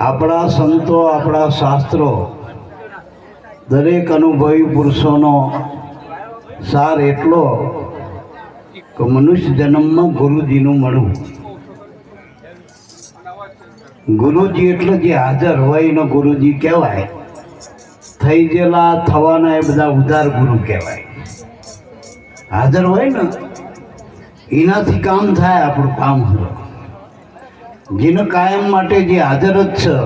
આપણા સંતો, આપણા શાસ્ત્રો દરેક અનુભવી પુરુષોનો સાર એટલો કે મનુષ્ય જન્મમાં ગુરુજીનું મળવું. ગુરુજી એટલે જે હાજર હોય એનો ગુરુજી કહેવાય. થઈ ગયેલા, થવાના એ બધા ઉદાર ગુરુ કહેવાય. હાજર હોય ને એનાથી કામ થાય આપણું કામ જેને કાયમ માટે જે હાજર જ છે.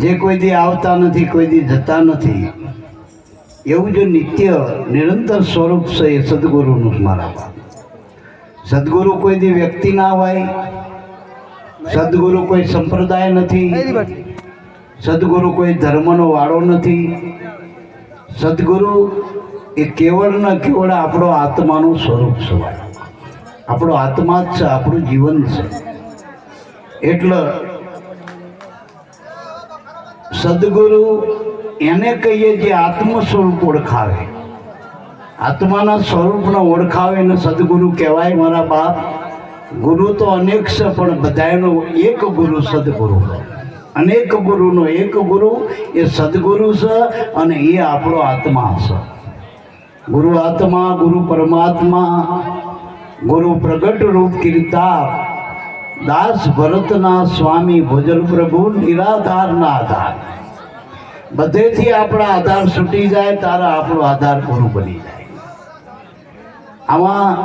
જે કોઈ દી આવતા નથી, કોઈ દી જતા નથી. એવું જે નિત્ય, નિરંતર સ્વરૂપ છે એ સદગુરુનું મારા સદગુરુ કોઈ દી વ્યક્તિ ના હોય, સદગુરુ કોઈ સંપ્રદાય નથી, સદગુરુ કોઈ ધર્મનો વાળો નથી, સદગુરુ એ કેવળ ને કેવળ આપણો આત્માનું સ્વરૂપ છે આપણો આત્મા જ છે, આપણું જીવન છે. એટલે સદગુરુ એને કહીએ જે આત્મ સ્વરૂપ ઓળખાવે. આત્માના સ્વરૂપને ઓળખાવે એને સદગુરુ કહેવાય, મારા બાપ, ગુરુ તો અનેક છે, પણ બધાનો એક ગુરુ સદગુરુ અનેક ગુરુનો એક ગુરુ એ સદગુરુ છે અને એ આપણો આત્મા છે. ગુરુ આત્મા, ગુરુ પરમાત્મા, ગુરુ પ્રગટ રૂપ કીર્તા દાસ ભરતના સ્વામી ભોજન પ્રભુ નિરાધારના આધાર. બધેથી આપણા આધાર છૂટી જાય, તારા આપણો આધાર ગુરુ બની જાય. આમાં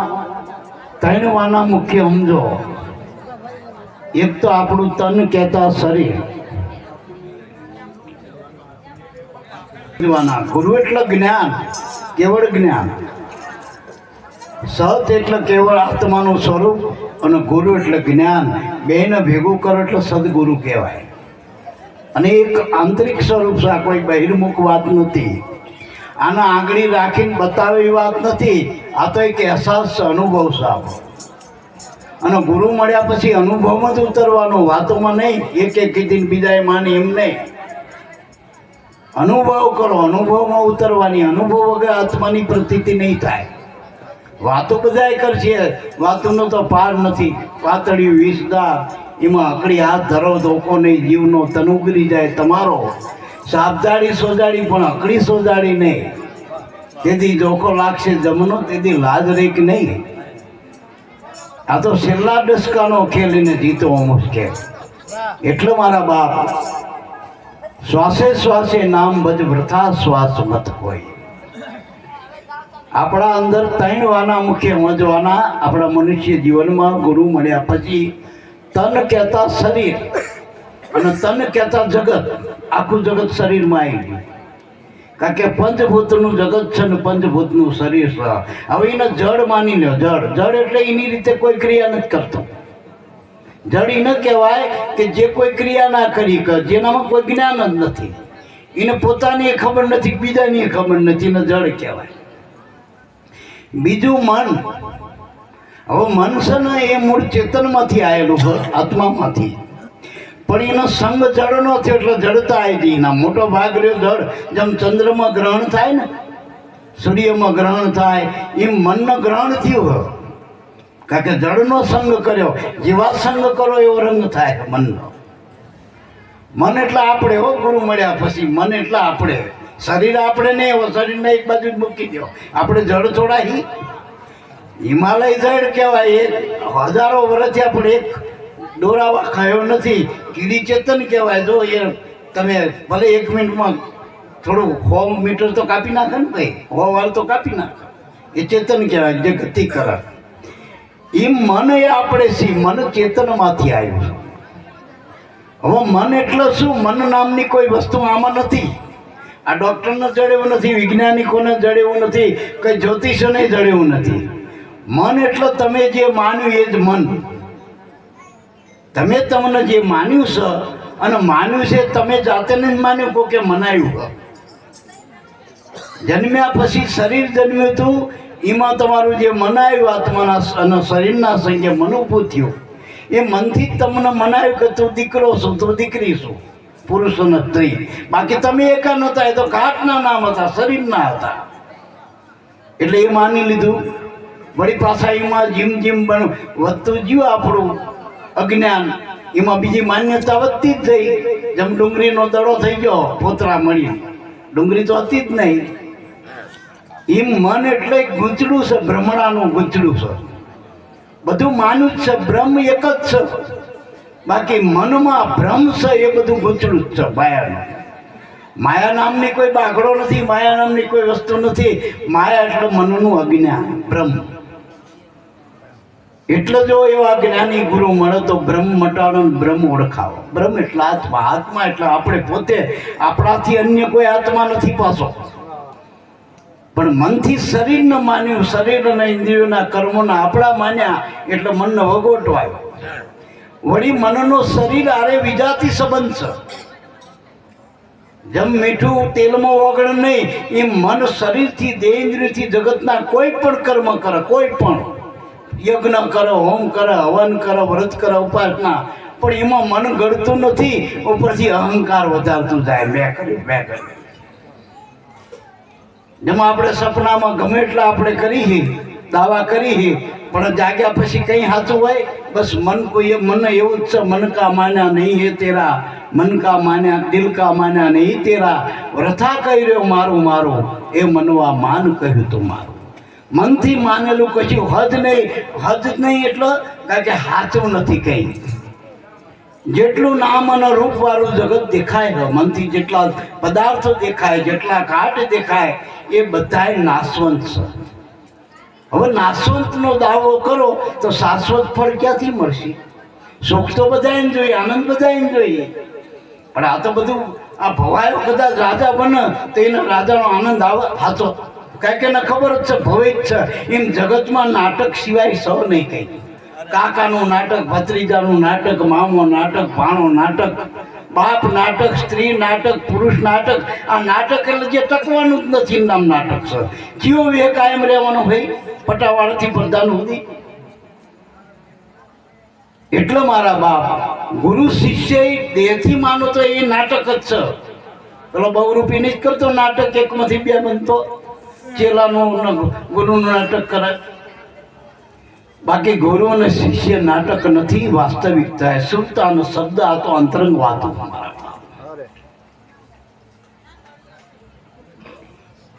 ત્રણ વાના મુખ્ય સમજો. એક તો આપણું તન કહેતા શરીર. ગુરુ એટલે જ્ઞાન. કેવળ જ્ઞાન. સત એટલે કેવળ આત્માનું સ્વરૂપ અને ગુરુ એટલે જ્ઞાન. બેને ભેગું કરો એટલે સદગુરુ કહેવાય. અને એક આંતરિક સ્વરૂપ છે, આ કોઈ બહિર્મુખ વાત નથી. આના આંગળી રાખીને બતાવેલી વાત નથી. આ તો એક અહેસાસ છે, અનુભવ આપણો અને ગુરુ મળ્યા પછી અનુભવમાં જ ઉતરવાનું, વાતોમાં નહીં. એક એક કીધી બીજાએ માની, એમ નહીં. અનુભવ કરો, અનુભવમાં ઉતરવાની, અનુભવ વગર આત્માની પ્રતીતિ નહીં થાય. વાતો બધાય કરશે, વાતોનો તો પાર નથી. પાતળી વિષદાર એમાં અકડી હાથ ધરો ધોકો નહીં જીવનો તનુગરી જાય તમારો. સાબદાડી સોજાડી પણ અકડી સોજાડી નહીં. તેથી જોખો લાગશે જમનો, તેથી લાજ રેક નહીં. આ તો છેલ્લા દસકાનો ખેલીને જીતવો મુશ્કેલ. એટલે મારા બાપ શ્વાસે શ્વાસે નામ બજ વૃથા, શ્વાસ મત હોય આપણા અંદર ત્રણ વાના મુખ્ય મજવાના આપણા મનુષ્ય જીવનમાં ગુરુ મળ્યા પછી તન કહેતા શરીર અને તન કહેતા જગત, આખું જગત શરીરમાં આવી ગયું. કારણ કે પંચભૂતનું જગત છે ને પંચભૂતનું શરીર છે. હવે એને જળ માની લો જળ. જળ એટલે એની રીતે કોઈ ક્રિયા નથી કરતો. જડ એને કહેવાય કે જે કોઈ ક્રિયા ના કરી કર જેનામાં કોઈ જ્ઞાન જ નથી. એને પોતાની ખબર નથી, બીજાની ખબર નથી, એને જળ કહેવાય. બીજું મન. હવે મન છે ને એ મૂળ ચેતનમાંથી આવેલું છે, આત્મામાંથી. પણ એનો સંગ જળનો થયો એટલે જળતા આવી ગઈ એના મોટો ભાગ રહ્યો જળ. જેમ ચંદ્રમાં ગ્રહણ થાય ને, સૂર્યમાં ગ્રહણ થાય, એમ મનનો ગ્રહણ થયું હોય કારણ કે જળનો સંગ કર્યો, જેવા સંગ કરો એવો રંગ થાય મનનો. મન એટલે આપણે હો, ગુરુ મળ્યા પછી મન એટલે આપણે. શરીર આપણે નહીં એવો શરીરને એક બાજુ મૂકી દો આપણે જળ છોડાઈ હિમાલય જળ કહેવાય એ. હજારો વર્ષથી આપણે એક દોરાવા ખાયો નથી. કીડી ચેતન કહેવાય. જો એ તમે ભલે એક મિનિટમાં થોડું સો મીટર તો કાપી નાખે ને ભાઈ? સો વાર તો કાપી નાખે. એ ચેતન કહેવાય જે ગતિ કરે એ મન એ આપણે છીએ મન ચેતનમાંથી આવ્યું હવે મન એટલે શું? મન નામની કોઈ વસ્તુ આમાં નથી. આ ડૉક્ટરને જડેવું નથી, વૈજ્ઞાનિકોને જડેવું નથી, કંઈ જ્યોતિષોને જડેવું નથી. મન એટલે તમે જે માન્યું એ જ મન. તમે તમને જે માન્યું છે, અને માન્યું છે તમે જાતેને જ માન્યું કહો કે મનાયું? જન્મ્યા પછી શરીર જન્મ્યું હતું એમાં તમારું જે મનાયું આત્માના અને શરીરના સંગે મનુભૂતિઓ એ મનથી તમને મનાયું કે તું દીકરો છું, તું દીકરી છું, પુરુષ અને સ્ત્રી. બાકી તમે એકા નહોતા, એ તો ઘાટના નામ હતા, શરીરના હતા. એટલે એ માની લીધું. વળી પાછા એમાં જીમ જીમ બન વધતું ગયું આપણું અજ્ઞાન, એમાં બીજી માન્યતા વધતી જ થઈ જેમ ડુંગળીનો દડો થઈ ગયો, પોતરા મળી ડુંગળી તો હતી જ નહીં. એમ મન એટલે ગૂંચડું છે, ભ્રમણાનું ગૂંચડું છે. બધું માનું જ છે બ્રહ્મ એક જ છે. બાકી મનમાં ભ્રમ છે, એ બધું ગૂંચડું જ છે, માયાનું. માયા નામની કોઈ બાગડો નથી, માયા નામની કોઈ વસ્તુ નથી. માયા એટલે મનનું અજ્ઞાન બ્રહ્મ એટલે જો એવા જ્ઞાની ગુરુ મળે તો બ્રહ્મ મટાડો બ્રહ્મ ઓળખાવો. બ્રહ્મ એટલે આત્મા. આત્મા એટલે આપણે પોતે, આપણાથી અન્ય કોઈ આત્મા નથી પાછો. પણ મનથી શરીરને માન્યું, શરીર અને ઇન્દ્રિયોના કર્મોના આપણા માન્યા એટલે મનને આવ્યો વળી મનનો શરીર આરે વિજાતી સંબંધ છે. જેમ મીઠું તેલમાં ઓગળ નહીં, એમ મન શરીરથી દેહ ઇન્દ્રિયથી જગતના કોઈ પણ કર્મ કરે, કોઈ પણ. યજ્ઞ કરે, હોમ કરે, હવન કરે, વ્રત કરે, ઉપાસના. પણ એમાં મન ગળતું નથી, ઉપરથી અહંકાર વધારતું જાય. મેં કર્યું મેં કર્યું. જેમાં આપણે સપનામાં ગમે એટલા આપણે કરી દાવા કરી પણ જાગ્યા પછી કંઈ સાચું હોય, બસ મન કોઈ મન એવું જ છે, મન માન્યા નહીં હે તેરા, મન કા માન્યા, દિલ કા માન્યા નહીં તેરા, વ્રથા કહી રહ્યો મારું મારું, એ મનવા માન કહ્યું તું મારું. મનથી માનેલું કશું હદ નહીં હદ નહીં એટલે કારણ કે સાચું નથી કંઈ. જેટલું નામ અને રૂપ વાળું જગત દેખાય મનથી જેટલા પદાર્થો દેખાય, જેટલા ઘાટ દેખાય, એ બધાય નાશવંત છે. હવે નાશવંતનો દાવો કરો તો શાશ્વત ફળ ક્યાંથી મળશે? સુખ તો બધાને જોઈએ, આનંદ બધાને જોઈએ. પણ આ તો બધું, આ ભવાયો કદાચ રાજા બને, તો એનો રાજાનો આનંદ આવે સાચો કારણ કે ખબર જ છે ભવે જ છે. એમ જગતમાં નાટક સિવાય સૌ નહીં કંઈ કાકાનું નાટક, ભત્રીજાનું નાટક, મામો નાટક, ભાણો નાટક, બાપ નાટક, સ્ત્રી નાટક, પુરુષ નાટક, આ નાટક એટલે જે ટકવાનું જ નથી નામ નાટક છે. કયો વિવેક કાયમ રહેવાનો ભાઈ? પટાવાળાથી પ્રધાન સુધી એટલે મારા બાપ, ગુરુ શિષ્ય એ દેહથી માનો તો એ નાટક જ છે. પેલો બહુરૂપી નહીં કરતો, નાટક એકમાંથી બે બનતો. ચેલાનું ગુરુનું નાટક કરે બાકી ગુરુ અને શિષ્ય નાટક નથી વાસ્તવિકતા એ શુદ્ધ અને શબ્દ, આ તો અંતરંગ વાતો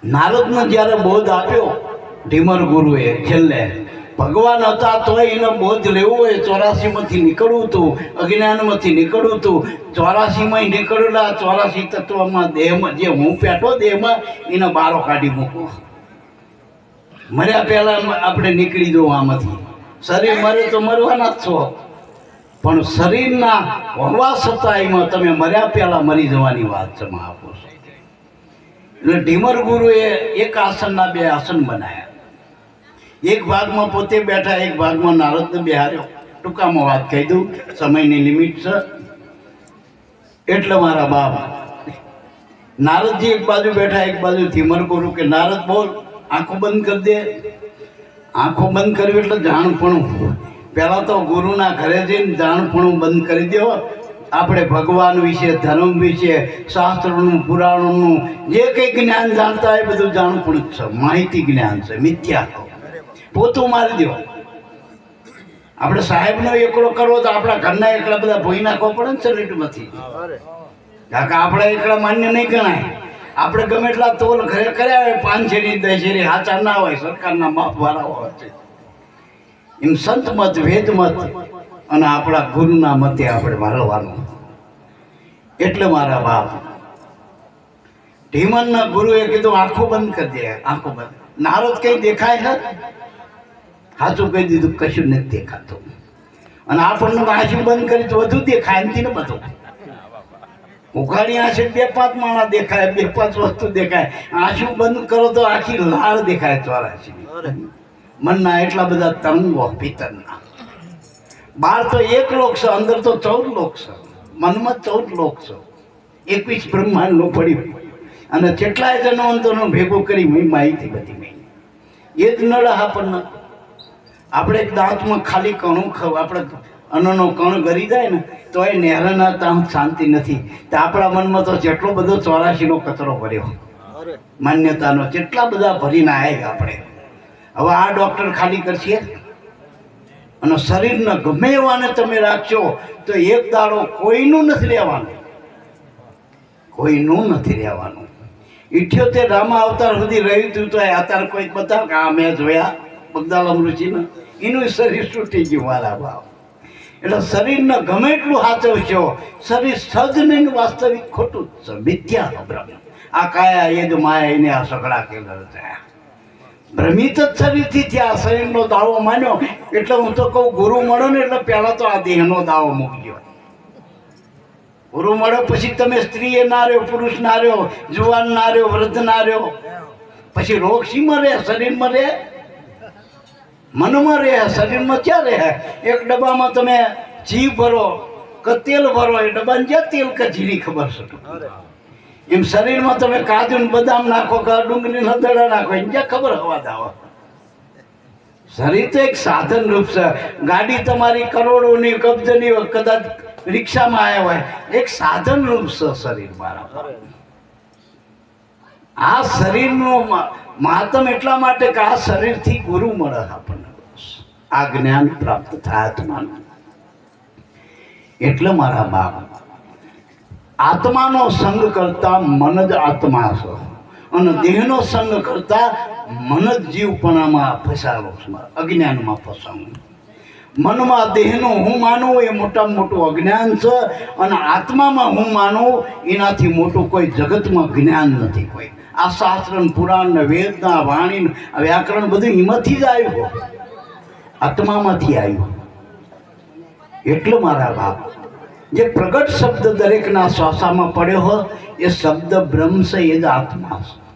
નારદનો જ્યારે બોધ આપ્યો, ઢીમર ગુરુએ છેલ્લે, ભગવાન હતા તોય એનો બોધ લેવો હોય ચોરાસીમાંથી નીકળવું હતું અજ્ઞાનમાંથી નીકળવું હતું ચોરાસીમાં નીકળેલા, ચોરાસી તત્વમાં દેહમાં જે હું પેટો દેહમાં એને બારો કાઢી મૂકો મર્યા પહેલા આપણે નીકળી જવું આમાંથી. શરીર મરે તો મરવાના જ છો. પણ શરીરના હોવા છતાં તમે મર્યા પહેલા મરી જવાની વાત છે આપો એટલે ઢીમર ગુરુએ એક આસનના બે આસન બનાવ્યા એક ભાગમાં પોતે બેઠા, એક ભાગમાં નારદને બેહાર્યો. ટૂંકામાં વાત કહી દઉં, સમયની લિમિટ છે. એટલે મારા બાપ નારદજી એક બાજુ બેઠા, એક બાજુ ધીમર ગુરુ કે, નારદ બોલ, આંખો બંધ કરી દે. આંખો બંધ કરવી એટલે જાણપણું. પહેલાં તો ગુરુના ઘરે જઈને જાણપણું બંધ કરી દેવો આપણે ભગવાન વિશે, ધર્મ વિશે, શાસ્ત્રોનું, પુરાણોનું, જે કંઈ જ્ઞાન જાણતા હોય બધું જાણપણું જ છે. માહિતી જ્ઞાન છે, મિથ્યા પોતું મારી દેવો આપણે સાહેબનો એકલો કરવો તો આપણા ઘરના એકલા બધા ભોઈ નાખવા પડે ને સર્વિટમાંથી કાકા, આપણા એકલા માન્ય નહીં ગણાય. આપણે ગમે એટલા તોલ ઘરે કર્યા હોય પાંચેરી દશેરી હાચા ના હોય, સરકારના માપ વાળા હોય એમ સંત મત, વેદ મત અને આપણા ગુરુના મતે આપણે મારવાનું એટલે મારા બાપ. ઢીમનના ગુરુએ કીધું, આંખો બંધ કરી દે, આંખો બંધ. નારદ કઈ દેખાય છે? સાચું કહી દીધું, કશું નથી દેખાતું. અને આપણને આંખી બંધ કરી તો વધુ દેખાય નથી ને બધું. ઉઘાડી આંખે બે પાંચ માણા દેખાય બે પાંચ વસ્તુ દેખાય. આંસુ બંધ કરો તો આખી લાળ દેખાય ચોરાશી મનના એટલા બધા તરંગો પિત્તરના બહાર તો એક લોક છે અંદર તો ચૌદ લોક છે. મનમાં ચૌદ લોક છે. એકવીસ બ્રહ્માંડ નો પડ્યું અને કેટલાય જન્મંતોનો ભેગો કરી મેં માહિતી બધી મેં. એ જ નળ આપણને. આપણે દાંતમાં ખાલી કણું ખાવ આપણે અન્નનો કણ ગરી જાય ને તો એ નહેરાના તામ શાંતિ નથી. તો આપણા મનમાં તો જેટલો બધો ચોરાશીનો કચરો ભર્યો માન્યતાનો કેટલા બધા ભરીને આવ્યા આપણે. હવે આ ડૉક્ટર ખાલી કરશે? અને શરીરને ગમે એવાને તમે રાખશો તો એક દાડો કોઈનું નથી રહેવાનું. કોઈનું નથી રહેવાનું. ઇઠ્યોતેર રામા અવતાર સુધી રહ્યું હતું તો અત્યારે કોઈ બતાવ કે આ મેં જોયા બગદાલ અમૃતજીને. એનું શરીર તૂટી ગયું મારા ભાવ એટલે શરીરને ગમે એટલું સાચવશો શરીર સજને વાસ્તવિક ખોટું છે. મિથ્યા ભ્રમ આ કાયા એ જ માયા એને આ સગડા કેલા થયા ભ્રમિત જ શરીરથી થયા. શરીરનો દાવો માન્યો. એટલે હું તો કહું, ગુરુ મળો ને એટલે પહેલાં તો આ દેહનો દાવો મૂકજો. ગુરુ મળો પછી તમે સ્ત્રીએ ના રહ્યો, પુરુષ ના રહ્યો, જુવાન ના રહ્યો, વૃદ્ધ ના રહ્યો. પછી રોગ શી મરે શરીરમાં રહે. મનમાં રહે, શરીરમાં ક્યાં રહે? એક ડબ્બામાં તમે ઘી ભરો કે તેલ ભરો, એ ડબ્બાને જ્યાં તેલ કે જીરી ખબર છે? એમ શરીરમાં તમે કાજુ બદામ નાખો કે ડુંગળી દડા નાખો, એને જ્યાં ખબર હવા દાવો? શરીર તો એક સાધન રૂપ છે. ગાડી તમારી કરોડોની, કબજની કદાચ રિક્ષામાં આવ્યા હોય, એક સાધન રૂપ છે શરીર મારા આ શરીરનું માતમ એટલા માટે કે આ શરીરથી ગુરુ મળે આપણને. આ જ્ઞાન પ્રાપ્ત થાય આત્માનું. એટલે મારા બાપ, આત્માનો સંગ કરતા મન જ આત્મા છે અને દેહનો સંગ કરતા મન જ જીવપણામાં ફસાવો અજ્ઞાનમાં ફસાવું. મનમાં દેહનું હું માનું એ મોટામાં મોટું અજ્ઞાન છે અને આત્મામાં હું માનું એનાથી મોટું કોઈ જગતમાં જ્ઞાન નથી કોઈ. આ શાસ્ત્ર પુરાણ વેદના વાણી વ્યાકરણ બધું એમાંથી જ આવ્યું. આત્મામાંથી આવ્યું. એટલું મારા બાપ. જે પ્રગટ શબ્દ દરેકના શ્વાસામાં પડ્યો હોય એ શબ્દ બ્રહ્મ છે એ જ આત્મા છે.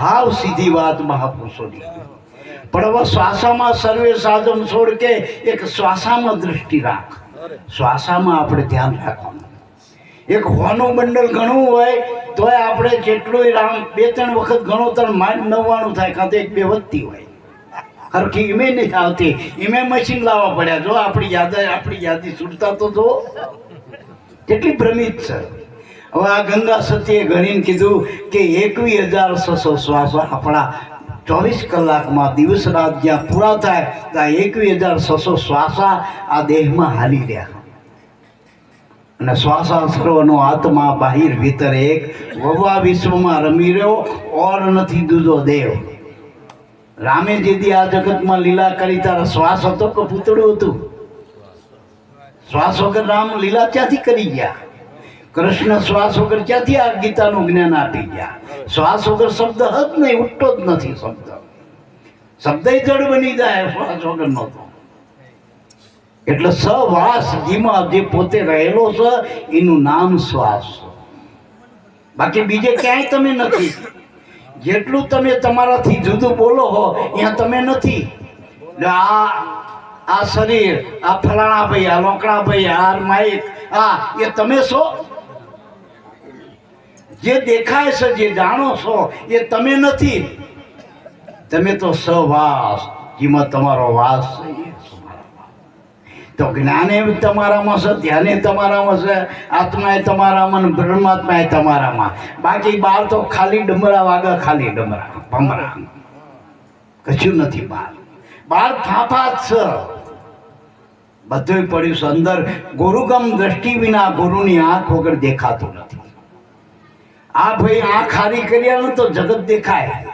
હાવ સીધી વાત મહાપુરુષોની. પણ હવે શ્વાસામાં સર્વે સાધન છોડ કે એક શ્વાસામાં દૃષ્ટિ રાખ. શ્વાસામાં આપણે ધ્યાન રાખવાનું. એક હોનું બંડલ ઘણું હોય, તોય આપણે જેટલું રામ બે ત્રણ વખત ઘણો તર માંડ નવ્વાણું થાય, કાં તો એક બે વધતી હોય. હરખી ઈમે નહીં આવતી ઈમે મશીન લાવવા પડ્યા. જો આપણી યાદ આપણી યાદી છૂટતા તો જો કેટલી ભ્રમિત છે. હવે આ ગંગા સતીએ ગણીને કીધું કે એકવીસ હજાર છસો શ્વાસ આપણા ચોવીસ કલાકમાં દિવસ રાત જ્યાં પૂરા થાય, ત્યાં એકવીસ હજાર છસો શ્વાસા આ દેહમાં હાલી રહ્યા. અને શ્વાસા સર્વનો આત્મા બાહિર ભીતર એક વવા વિશ્વમાં રમી રહ્યો, ઓર નથી દૂધો દેવ. રામે જેથી આ જગતમાં લીલા કરી તારા શ્વાસ હતો કે પૂતળું હતું? શ્વાસ વગર રામ લીલા ક્યાંથી કરી ગયા? કૃષ્ણ શ્વાસ વગર ક્યાંથી આ ગીતાનું જ્ઞાન આપી ગયા? શ્વાસ વગર શબ્દ જ નહીં ઉઠતો જ નથી શબ્દ. શબ્દ જડ બની જાય, શ્વાસ વગર નહોતો. એટલે સવાસ જીમાં જે પોતે રહેલો છે, એનું નામ શ્વાસ બાકી બીજે ક્યાંય તમે નથી. જેટલું તમે તમારાથી જુદું બોલો હો ત્યાં તમે નથી. આ આ શરીર, આ ફલાણા ભાઈ, આ લોકડા ભાઈ, આ માઇક આ, એ તમે છો? જે દેખાય છે, જે જાણો છો, એ તમે નથી. તમે તો સવાસ જેમાં તમારો વાસ છે. તો જ્ઞાને તમારામાં છે, ધ્યાને તમારામાં છે આત્મા એ તમારામાં ને બ્રહ્માત્મા એ તમારામાં. બાકી બાર તો ખાલી ડમરા વાગે, ખાલી ડમરા, ભમરા. કશું નથી બાર બાર ફાફા જ છે. બધું પડ્યું છે. અંદર ગુરુગમ દ્રષ્ટિ વિના ગુરુની આંખ વગર દેખાતું નથી. આ ભાઈ આંખ હારી કર્યા તો જગત દેખાય.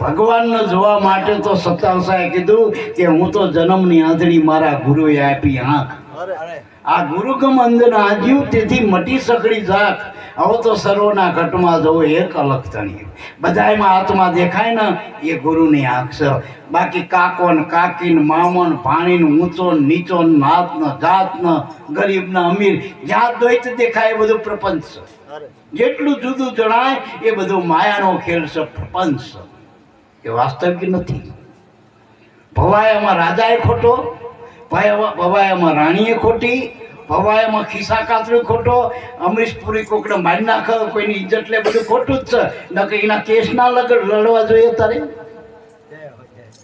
ભગવાનને જોવા માટે તો સત્તાવસાએ કીધું કે હું તો જન્મની આંધળી મારા ગુરુએ આપી આંખ આ ગુરુકમ અંદર આજ્યું તેથી મટી સકડી જાત. હવે તો સર્વના ઘટમાં જવો એક અલગ તણી બધાયમાં આત્મા દેખાય ને એ ગુરુની આંખ છે. બાકી કાકોન કાકીન કાકી ને મામો ને ભાણી ઊંચો નીચો નાત ન જાત ન ગરીબ ન અમીર જ્યાં દ્વૈત દેખાય એ બધું પ્રપંચ છે. જેટલું જુદું જણાય એ બધું માયાનો ખેલ છે પ્રપંચ છે. એ વાસ્તવિક નથી ભવાયામાં રાજાએ ખોટો ભવાયા- ભવાયામાં રાણીએ ખોટી ભવાયામાં ખિસ્સા કાતરો ખોટો અમરીશ પુરી કોકને મારી નાખે કોઈની ઇજ્જત લે બધું ખોટું જ છે નકર એના કેસ ના લગ લડવા જોઈએ તારે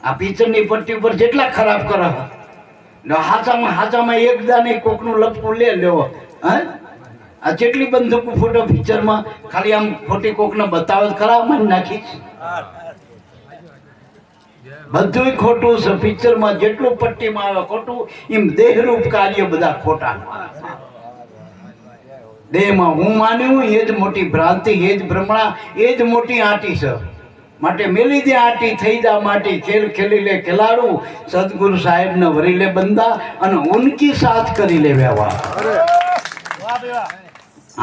આ પિક્ચરની પટ્ટી ઉપર જેટલા ખરાબ કરે ને હાચામાં હાચામાં એક દાને કોકનું લપકું લે લેવો હા આ જેટલી બંદૂકો ફોટો પિક્ચરમાં ખાલી આમ ખોટી કોકને બતાવે તો ખરા મારી નાખી બધુંય ખોટું છે. પિક્ચરમાં જેટલું પટ્ટીમાં આવે ખોટું, એમ દેહરૂપ કાર્ય બધા ખોટા દેહમાં હું માન્યું એ જ મોટી ભ્રાંતિ, એ જ ભ્રમણા, એ જ મોટી આંટી છે. માટે મેલી દે આટી, થઈ જા માટી, ખેલ ખેલી લે, ખેલાડું. સદગુરુ સાહેબને વરી લે બંદા અને ઉનકી સાથ કરી લે વ્યવહાર.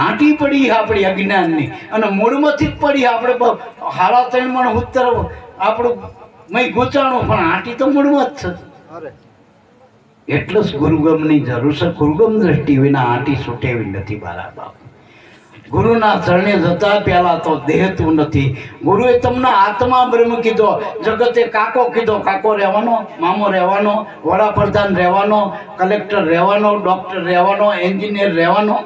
આંટી પડી આપણી અજ્ઞાનની અને મૂળમાંથી જ પડી. આપણે હારા ત્રણ મણ ઉત્તર, આપણું મય ગૂંચાણું પણ આંટી તો મૂળમાં જ છે. એટલે જ ગુરુગમની જરૂર છે. ગુરુગમ દ્રષ્ટિ વિના આંટી છૂટેવી નથી મારા બાપ ગુરુના ચરણે જતા પહેલા તો દેહતું નથી. ગુરુએ તમને આત્મા બ્રહ્મ કીધો જગતે કાકો કીધો કાકો રહેવાનો મામો રહેવાનો વડાપ્રધાન રહેવાનો કલેક્ટર રહેવાનો ડૉક્ટર રહેવાનો એન્જિનિયર રહેવાનો.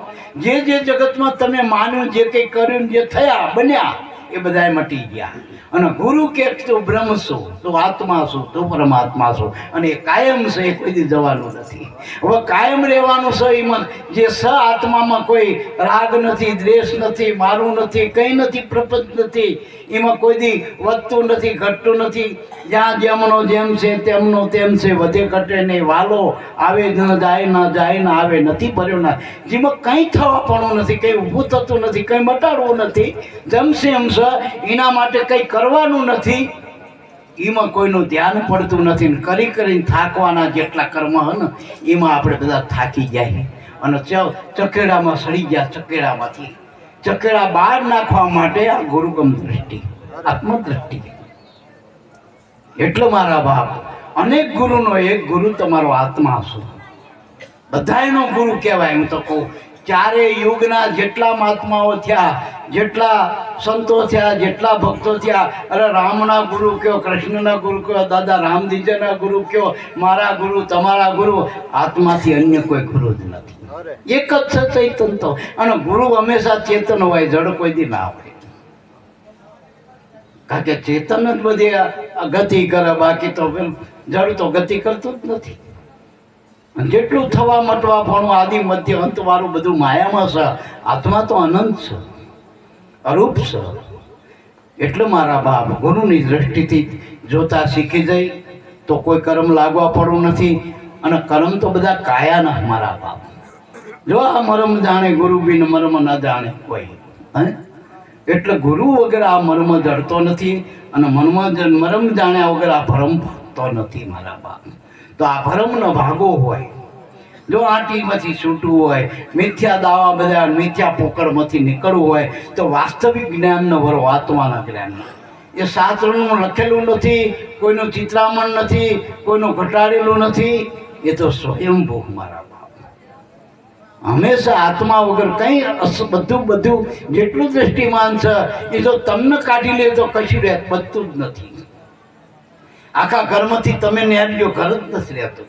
જે જે જગતમાં તમે માન્યું જે કંઈ કર્યું જે થયા બન્યા એ બધાએ મટી ગયા. અને ગુરુ કે તું બ્રહ્મ છું તું આત્મા છું તું પરમાત્મા છું અને કાયમ છે, એ કોઈ જવાનું નથી. હવે કાયમ રહેવાનું છે, એમાં જે સ આત્મામાં કોઈ રાગ નથી, દ્વેષ નથી, મારું નથી, કંઈ નથી, પ્રપંચ નથી, એમાં કોઈ દી વધતું નથી, ઘટતું નથી. જ્યાં જેમનો જેમ છે, તેમનો તેમ છે, વધે ઘટે નહીં. વાલો આવે ન જાય ન જાય, ન આવે, નથી ભર્યો ના. જેમાં કંઈ થવાપણું નથી, કંઈ ઊભું થતું નથી, કંઈ મટાડવું નથી. જમશે એમ છે, એના માટે કંઈ કરવાનું નથી, એમાં કોઈનું ધ્યાન પડતું નથી ને કરી કરીને થાકવાના જેટલા કર્મ હોય એમાં આપણે બધા થાકી જાય. અને ચકેડામાં સડી ગયા ચકેડામાંથી. ચકેડા બહાર નાખવા માટે આ ગુરુગમ દ્રષ્ટિ, આત્મદ્રષ્ટિ. એટલો મારા બાપ, અનેક ગુરુનો એક ગુરુ તમારો આત્મા છે. બધાયનો ગુરુ કહેવાય, હું તો કહું ચારે યુગના જેટલા મહાત્માઓ થયા જેટલા સંતો થયા જેટલા ભક્તો થયા અરે રામના ગુરુ કયો કૃષ્ણના ગુરુ કયો દાદા રામદીજાના ગુરુ કયો મારા ગુરુ તમારા ગુરુ આત્માથી અન્ય કોઈ ગુરુ જ નથી. એક જ છે ચૈતન તો અને ગુરુ હંમેશા ચેતન હોય જડ કોઈ દી ના હોય. કારણ કે ચેતન જ બધી ગતિ કરે બાકી તો જડ તો ગતિ કરતું જ નથી. જેટલું થવા મટવા પણ આદિ મધ્ય અંત વાળું બધું માયામાં છે, આત્મા તો અનંત છે, અરૂપ છે. એટલે મારા બાપ ગુરુની દ્રષ્ટિથી જોતા શીખી જાય તો કોઈ કર્મ લાગવા પડવું નથી અને કર્મ તો બધા કાયાના મારા બાપ. જો આ મરમ જાણે, ગુરુ બિન મરમ ન જાણે કોઈ. હે? એટલે ગુરુ વગર આ મર્મ જડતો નથી અને મનમાં મરમ જાણ્યા વગર આ ભરમ ફરતો નથી મારા બાપ. તો આ ભરમનો ભાગો હોય. જો આંટીમાંથી છૂટવું હોય, મિથ્યા દાવા બધા મિથ્યા પોકળમાંથી નીકળવું હોય, તો વાસ્તવિક જ્ઞાનનો ભરો આત્માના જ્ઞાનનો. એ શાસ્ત્રનું લખેલું નથી, કોઈનું ચિત્રામણ નથી, કોઈનું ઘટાડેલું નથી, એ તો સ્વયંભૂ મારા હંમેશા આત્મા વગર કંઈ બધું બધું જેટલું દ્રષ્ટિમાન છે, એ તો તમને કાઢી લે તો કશું રહે, બધું જ નથી. આખા ઘરમાંથી તમે નેરજો ઘર જ નથી રહેતું.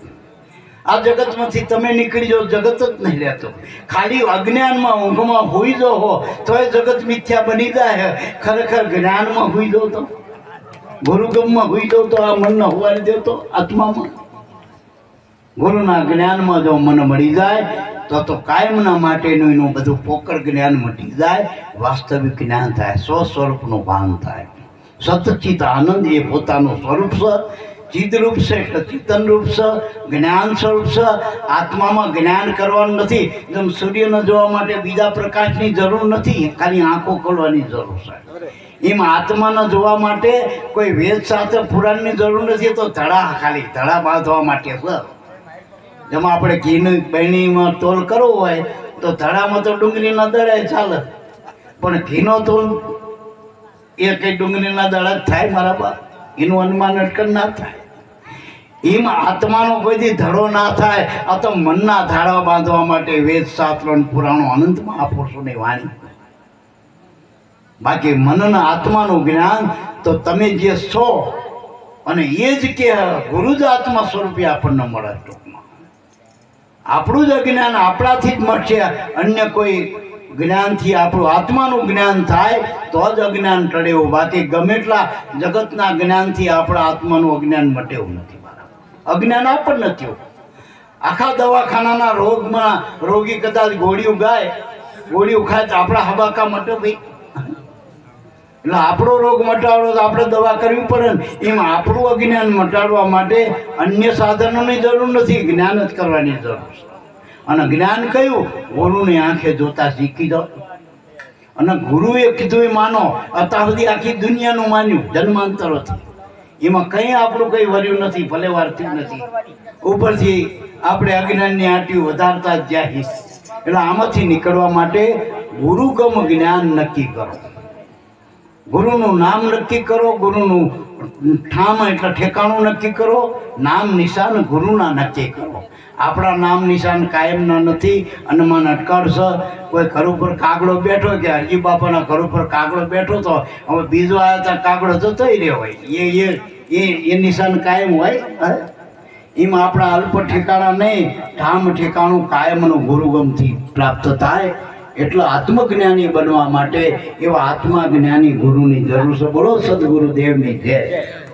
આ જગતમાંથી તમે નીકળી જાઓ જગત જ નહીં રહેતો. ખાલી અજ્ઞાનમાં, ઊંઘમાં હોઈ જો હો તો એ જગત મિથ્યા બની જાય. ખરેખર જ્ઞાનમાં હોઈ જાઓ તો, ગુરુગમમાં હોઈ જાઓ તો આ મનને હોવારી દેતો આત્મામાં. ગુરુના જ્ઞાનમાં જો મન મળી જાય, તો તો કાયમના માટેનું એનું બધું પોકળ જ્ઞાન મટી જાય. વાસ્તવિક જ્ઞાન થાય સ્વ સ્વરૂપનું ભાન થાય. સતચિત આનંદ એ પોતાનું સ્વરૂપ છે. ચિદરૂપ છે ચિતન રૂપ છે જ્ઞાન સ્વરૂપ છે. આત્મામાં જ્ઞાન કરવાનું નથી. જેમ સૂર્યને જોવા માટે બીજા પ્રકાશની જરૂર નથી, ખાલી આંખો ખોલવાની જરૂર છે. એમ આત્માને જોવા માટે કોઈ વેદ સાથે પુરાણની જરૂર નથી, તો ધડા ખાલી ધડા બાંધવા માટે છે. જેમાં આપણે ઘીની બહેણીમાં તોલ કરવો હોય, તો ધડામાં તો ડુંગળીના દળે ચાલે. પણ ઘીનો તોલ એ કઈ ડુંગળીના દાડા થાય મારા બાપ? એનું અનુમાન અટકણ ના થાય. એમ આત્માનો કોઈથી ધડો ના થાય, આ તો મનના ધાડા બાંધવા માટે વેદ શાસ્ત્ર પુરાણો અનંત મહાપુરુષોની વાણી. બાકી મનના આત્માનું જ્ઞાન તો તમે જે છો અને એ જ કે ગુરુ જ આત્મા સ્વરૂપે આપણને મળે ટૂંકમાં. આપણું જ જ્ઞાન આપણાથી જ મળશે, અન્ય કોઈ જ્ઞાનથી આપણું આત્માનું જ્ઞાન થાય, તો જ અજ્ઞાન ટળે એવું બાકી ગમે એટલા જગતના જ્ઞાનથી આપણા આત્માનું અજ્ઞાન મટે એવું નથી અજ્ઞાન આપણને થયું આખા દવાખાનાના રોગમાં રોગી કદાચ ગોળીઓ ગાય, ગોળીઓ ખાય તો આપણા હબાકા મટે ભાઈ. એટલે આપણો રોગ મટાડવો તો આપણે દવા કરવી પડે ને. એમ આપણું અજ્ઞાન મટાડવા માટે અન્ય સાધનોની જરૂર નથી, જ્ઞાન જ કરવાની જરૂર છે. અને જ્ઞાન કયું? ગુરુની આંખે જોતા શીખી દો. અને ગુરુએ કીધું એ માનો, અત્યાર સુધી આખી દુનિયાનું માન્યું જન્માંતરોથી એમાં કંઈ આપણું કંઈ વર્યું નથી, ભલે વારથી નથી. ઉપરથી આપણે અજ્ઞાનની આંટીઓ વધારતા જ જાય એટલે આમાંથી નીકળવા માટે ગુરુગમ જ્ઞાન નક્કી કરો. ગુરુનું નામ નક્કી કરો, ગુરુનું ઠામ એટલે ઠેકાણું નક્કી કરો, નામ નિશાન ગુરુના નક્કી કરો. આપણા નામ નિશાન કાયમના નથી, અનુમાન અટકાળશે કોઈ ઘર ઉપર કાગડો બેઠો કે હરજી બાપાના ઘર ઉપર કાગડો બેઠો તો હવે બીજો આવ્યો તો કાગડો જતો રહ્યો હોય. એ એ એ નિશાન કાયમ હોય? એમાં આપણા અલ્પ ઠેકાણા નહીં, ઠામ ઠેકાણું કાયમનું ગુરુગમથી પ્રાપ્ત થાય. એટલે આત્મજ્ઞાની બનવા માટે એવા આત્મા જ્ઞાની ગુરુની જરૂર છે. બોલો સદગુરુદેવની જય.